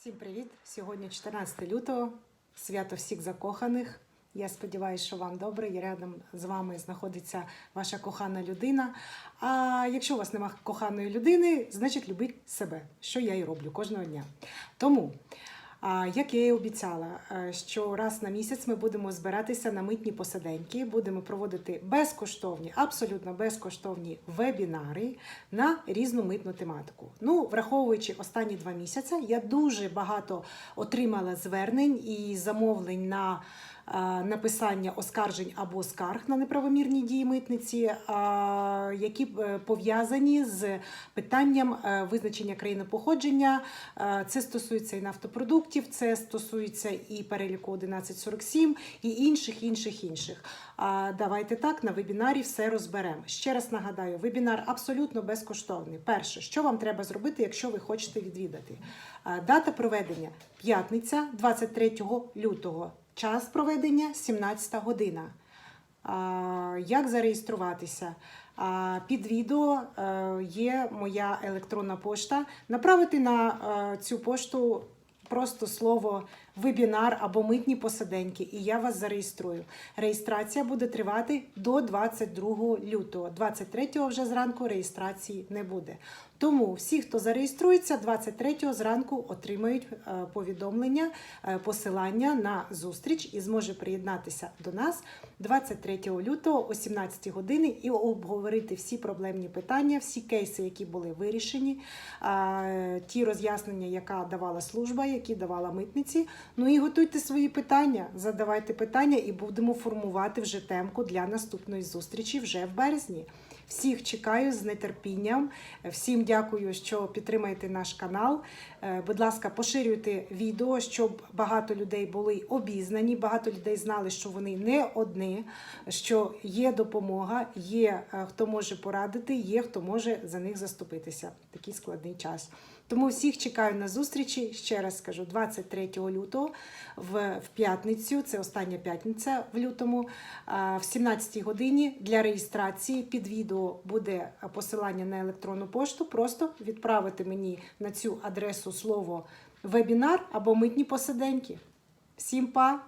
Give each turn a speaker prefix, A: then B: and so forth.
A: Всім привіт! Сьогодні 14 лютого, свято всіх закоханих. Я сподіваюся, що вам добре. І рядом з вами знаходиться ваша кохана людина. А якщо у вас немає коханої людини, значить любіть себе, що я і роблю кожного дня. Тому, як я і обіцяла, е, що раз на місяць ми будемо збиратися на митні посаденьки, будемо проводити безкоштовні, абсолютно безкоштовні вебінари на різну митну тематику. Ну, враховуючи останні два місяці, я дуже багато отримала звернень і замовлень на написання оскаржень або скарг на неправомірні дії митниці, е, які е, пов'язані з питанням е, визначення країни походження. Е, Це стосується і нафтопродуктів, це стосується і переліку 1147, і інших, інших, інших. Давайте так на вебінарі все розберемо. Ще раз нагадаю, вебінар абсолютно безкоштовний. Перше, що вам треба зробити, якщо ви хочете відвідати. Дата проведення п'ятниця, 23 лютого. Час проведення 17 година. Як зареєструватися? Під відео е, є моя електронна пошта. Направити на е, цю пошту просто слово вебінар або митні посиденьки, і я вас зареєструю. Реєстрація буде тривати до 22 лютого. 23 вже зранку реєстрації не буде. Тому всі, хто зареєструється, 23-го зранку отримають е, повідомлення, е, посилання на зустріч і зможе приєднатися до нас 23 лютого о 17 години і обговорити всі проблемні питання, всі кейси, які були вирішені, ті роз'яснення, яка давала служба, які давала митниці. Ну і готуйте свої питання, задавайте питання, і будемо формувати вже темку для наступної зустрічі вже в березні. Всіх чекаю з нетерпінням. Всім дякую, що підтримаєте наш канал. Е, Будь ласка, поширюйте відео, щоб багато людей були обізнані, багато людей знали, що вони не одні, що є допомога, є е, хто може порадити, є хто може за них заступитися такий складний час. Тому всіх чекаю на зустрічі. Ще раз скажу, 23 лютого в, п'ятницю, це остання п'ятниця в лютому, в 17 годині для реєстрації під відео буде посилання на електронну пошту. Просто відправити мені на цю адресу слово вебінар або митні посиденьки. Всім па!